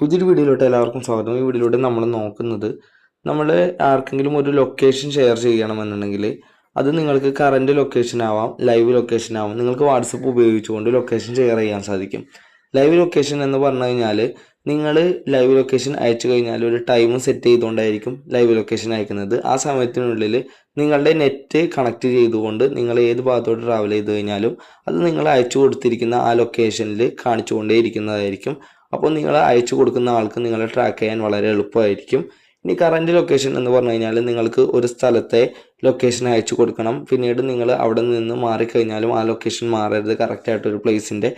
പുതിയൊരു വീഡിയോയിലോട്ട് എല്ലാവർക്കും സ്വാഗതം. ഈ വീഡിയോയിലൂടെ നമ്മൾ നോക്കുന്നത് നമ്മൾ ആർക്കെങ്കിലും ഒരു ലൊക്കേഷൻ ഷെയർ ചെയ്യണമെന്നുണ്ടെങ്കിൽ അത് നിങ്ങൾക്ക് കറന്റ് ലൊക്കേഷൻ ആവാം ലൈവ് ലൊക്കേഷൻ ആവാം. നിങ്ങൾക്ക് വാട്സപ്പ് ഉപയോഗിച്ചുകൊണ്ട് ലൊക്കേഷൻ ഷെയർ ചെയ്യാൻ സാധിക്കും. ലൈവ് ലൊക്കേഷൻ എന്ന് പറഞ്ഞു കഴിഞ്ഞാൽ നിങ്ങൾ ലൈവ് ലൊക്കേഷൻ അയച്ചു കഴിഞ്ഞാൽ ഒരു ടൈം സെറ്റ് ചെയ്തുകൊണ്ടായിരിക്കും ലൈവ് ലൊക്കേഷൻ അയക്കുന്നത്. ആ സമയത്തിനുള്ളിൽ നിങ്ങളുടെ നെറ്റ് കണക്ട് ചെയ്തുകൊണ്ട് നിങ്ങൾ ഏത് ഭാഗത്തോട്ട് ട്രാവൽ ചെയ്ത് കഴിഞ്ഞാലും അത് നിങ്ങൾ അയച്ചു കൊടുത്തിരിക്കുന്ന ആ ലൊക്കേഷനിൽ കാണിച്ചുകൊണ്ടേ ഇരിക്കുന്നതായിരിക്കും അപ്പോൾ നിങ്ങൾ അയച്ചു കൊടുക്കുന്ന ആൾക്ക് നിങ്ങളെ ട്രാക്ക് ചെയ്യാൻ വളരെ എളുപ്പമായിരിക്കും. ഇനി കറന്റ് ലൊക്കേഷൻ എന്ന് പറഞ്ഞു കഴിഞ്ഞാൽ നിങ്ങൾക്ക് ഒരു സ്ഥലത്തെ ലൊക്കേഷൻ അയച്ചു കൊടുക്കണം. പിന്നീട് നിങ്ങൾ അവിടെ നിന്ന് മാറിക്കഴിഞ്ഞാലും ആ ലൊക്കേഷൻ മാറരുത്. കറക്റ്റായിട്ടൊരു പ്ലേസിന്റെ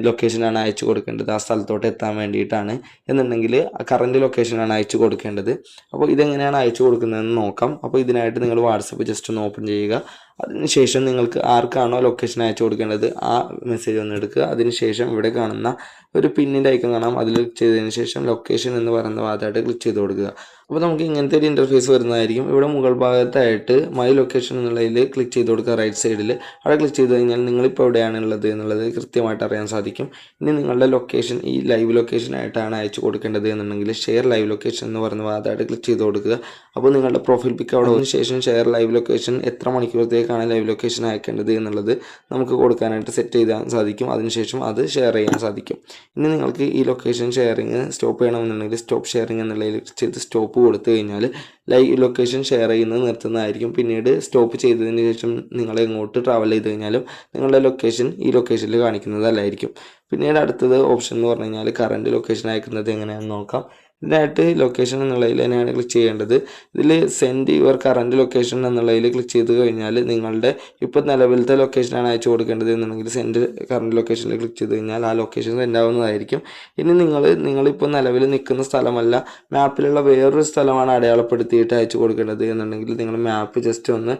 ലൊക്കേഷനാണ് അയച്ചു കൊടുക്കേണ്ടത്. ആ സ്ഥലത്തോട്ട് എത്താൻ വേണ്ടിയിട്ടാണ്. എന്നുണ്ടെങ്കിൽ കറന്റ് ലൊക്കേഷനാണ് അയച്ചു കൊടുക്കേണ്ടത്. അപ്പോൾ ഇതെങ്ങനെയാണ് അയച്ചു കൊടുക്കുന്നതെന്ന് നോക്കാം. അപ്പോൾ ഇതിനായിട്ട് നിങ്ങൾ വാട്സപ്പ് ജസ്റ്റ് ഒന്ന് ഓപ്പൺ ചെയ്യുക. അതിനുശേഷം നിങ്ങൾക്ക് ആർക്കാണോ ലൊക്കേഷൻ അയച്ചു കൊടുക്കേണ്ടത് ആ മെസ്സേജ് ഒന്ന് എടുക്കുക. അതിനുശേഷം ഇവിടെ കാണുന്ന ഒരു പിന്നിന്റെ ഐക്കൺ കാണാം. അതിൽ ക്ലിക്ക് ചെയ്തതിന് ശേഷം ലൊക്കേഷൻ എന്ന് പറയുന്ന ഭാഗത്തായിട്ട് ക്ലിക്ക് ചെയ്ത് കൊടുക്കുക. അപ്പോൾ നമുക്ക് ഇങ്ങനത്തെ ഒരു ഇന്റർഫേസ് വരുന്നതായിരിക്കും. ഇവിടെ മുകൾ ഭാഗത്തായിട്ട് മൈ ലൊക്കേഷൻ എന്നുള്ളതിൽ ക്ലിക്ക് ചെയ്ത് കൊടുക്കുക റൈറ്റ് സൈഡിൽ അവിടെ ക്ലിക്ക് ചെയ്ത് കഴിഞ്ഞാൽ നിങ്ങളിപ്പോൾ എവിടെയാണ് ഉള്ളത് എന്നുള്ളത് കൃത്യമായിട്ട് അറിയാൻ സാധിക്കും. ഇനി നിങ്ങളുടെ ലൊക്കേഷൻ ഈ ലൈവ് ലൊക്കേഷൻ ആയിട്ടാണ് അയച്ചു കൊടുക്കേണ്ടത് എന്നുണ്ടെങ്കിൽ ഷെയർ ലൈവ് ലൊക്കേഷൻ എന്ന് പറയുന്ന ഭാഗത്തായിട്ട് ക്ലിക്ക് ചെയ്ത് കൊടുക്കുക. അപ്പോൾ നിങ്ങളുടെ പ്രൊഫൈൽ പിക്ക് അവിടെ വന്നതിന് ശേഷം ഷെയർ ലൈവ് ലൊക്കേഷൻ എത്ര മണിക്കൂറത്തേക്കാണ് ലൈവ് ലൊക്കേഷൻ അയക്കേണ്ടത് എന്നുള്ളത് നമുക്ക് കൊടുക്കാനായിട്ട് സെറ്റ് ചെയ്യാൻ സാധിക്കും. അതിനുശേഷം അത് ഷെയർ ചെയ്യാൻ സാധിക്കും. ഇനി നിങ്ങൾക്ക് ഈ ലൊക്കേഷൻ ഷെയറിങ് സ്റ്റോപ്പ് ചെയ്യണമെന്നുണ്ടെങ്കിൽ സ്റ്റോപ്പ് ഷെയറിങ് എന്നുള്ളതിൽ ചെയ്ത് സ്റ്റോപ്പ് കൊടുത്തു കഴിഞ്ഞാൽ ലൈവ് ലൊക്കേഷൻ ഷെയർ ചെയ്യുന്നത് നിർത്തുന്നതായിരിക്കും. പിന്നീട് സ്റ്റോപ്പ് ചെയ്തതിന് ശേഷം നിങ്ങൾ എങ്ങോട്ട് ട്രാവൽ ചെയ്ത് കഴിഞ്ഞാലും നിങ്ങളുടെ ലൊക്കേഷൻ ഈ ലൊക്കേഷനിൽ കാണിക്കുന്നതല്ലായിരിക്കും. പിന്നീട് അടുത്തത് ഓപ്ഷൻ എന്ന് പറഞ്ഞു കഴിഞ്ഞാൽ കറന്റ് ലൊക്കേഷൻ അയക്കുന്നത് എങ്ങനെയാണെന്ന് നോക്കാം. ഇതിനായിട്ട് ലൊക്കേഷൻ എന്നുള്ളതിൽ തന്നെയാണ് ക്ലിക്ക് ചെയ്യേണ്ടത്. ഇതിൽ സെൻഡ് യുവർ കറന്റ് ലൊക്കേഷൻ എന്നുള്ളതിൽ ക്ലിക്ക് ചെയ്ത് കഴിഞ്ഞാൽ നിങ്ങളുടെ ഇപ്പോൾ നിലവിലത്തെ ലൊക്കേഷനാണ് അയച്ചു കൊടുക്കേണ്ടത് എന്നുണ്ടെങ്കിൽ സെൻഡ് കറണ്ട് ലൊക്കേഷനിൽ ക്ലിക്ക് ചെയ്ത് കഴിഞ്ഞാൽ ആ ലൊക്കേഷൻ സെൻഡ് ആവുന്നതായിരിക്കും. ഇനി നിങ്ങൾ നിങ്ങളിപ്പോൾ നിലവിൽ നിൽക്കുന്ന സ്ഥലമല്ല മാപ്പിലുള്ള വേറൊരു സ്ഥലമാണ് അടയാളപ്പെടുത്തിയിട്ട് അയച്ചു കൊടുക്കേണ്ടത് എന്നുണ്ടെങ്കിൽ നിങ്ങൾ മാപ്പ് ജസ്റ്റ് ഒന്ന്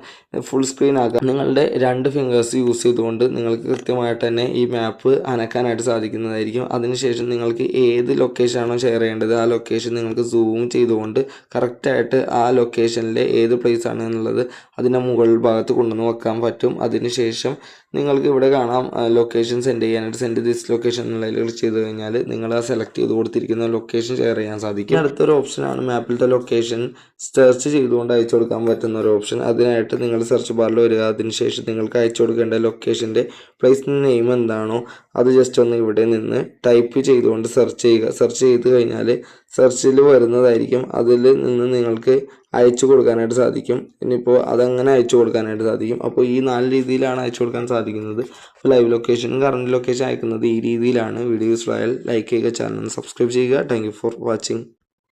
ഫുൾ സ്ക്രീൻ ആക്കുക നിങ്ങളുടെ രണ്ട് ഫിംഗേഴ്സ് യൂസ് ചെയ്തുകൊണ്ട് നിങ്ങൾക്ക് കൃത്യമായിട്ട് തന്നെ ഈ മാപ്പ് അനക്കാനായിട്ട് സാധിക്കുന്നതായിരിക്കും. അതിനുശേഷം നിങ്ങൾക്ക് ഏത് ലൊക്കേഷനാണോ ഷെയർ ചെയ്യേണ്ടത് ആ ലൊക്കേഷൻ നിങ്ങൾക്ക് സൂം ചെയ്തുകൊണ്ട് കറക്റ്റായിട്ട് ആ ലൊക്കേഷനിലെ ഏത് പ്ലേസ് ആണ് എന്നുള്ളത് അതിന്റെ മുകൾ ഭാഗത്ത് കൊണ്ടുവന്ന് വെക്കാൻ പറ്റും. അതിനുശേഷം നിങ്ങൾക്ക് ഇവിടെ കാണാം ലൊക്കേഷൻ സെൻഡ് ചെയ്യാനായിട്ട് സെൻഡ് ദിസ് ലൊക്കേഷൻ എന്നുള്ളതിൽ ക്ലിക്ക് ചെയ്ത് കഴിഞ്ഞാൽ നിങ്ങൾ ആ സെലക്ട് ചെയ്ത് കൊടുത്തിരിക്കുന്ന ലൊക്കേഷൻ ഷെയർ ചെയ്യാൻ സാധിക്കും. അടുത്തൊരു ഓപ്ഷനാണ് മാപ്പിലത്തെ ലൊക്കേഷൻ സെർച്ച് ചെയ്തുകൊണ്ട് അയച്ചു കൊടുക്കാൻ പറ്റുന്ന ഒരു ഓപ്ഷൻ അതിനായിട്ട് നിങ്ങൾ സെർച്ച് ബാറിൽ വരിക. അതിനുശേഷം നിങ്ങൾക്ക് അയച്ചു കൊടുക്കേണ്ട ലൊക്കേഷന്റെ പ്ലേസ് നെയിം എന്താണോ അത് ജസ്റ്റ് ഒന്ന് ഇവിടെ നിന്ന് ടൈപ്പ് ചെയ്തുകൊണ്ട് സെർച്ച് ചെയ്യുക. സെർച്ച് ചെയ്ത് കഴിഞ്ഞാൽ സെർച്ചിൽ വരുന്നതായിരിക്കും. അതിൽ നിന്ന് നിങ്ങൾക്ക് അയച്ചു കൊടുക്കാനായിട്ട് സാധിക്കും. ഇനിയിപ്പോൾ അതങ്ങനെ അയച്ചു കൊടുക്കാനായിട്ട് സാധിക്കും. അപ്പോൾ ഈ നാല് രീതിയിലാണ് അയച്ചു കൊടുക്കാൻ സാധിക്കുന്നത്. അപ്പോൾ ലൈവ് ലൊക്കേഷനും കറണ്ട് ലൊക്കേഷൻ അയക്കുന്നത് ഈ രീതിയിലാണ്. വീഡിയോ ആയാൽ ലൈക്ക് ചെയ്യുക ചാനൽ സബ്സ്ക്രൈബ് ചെയ്യുക. Thank for watching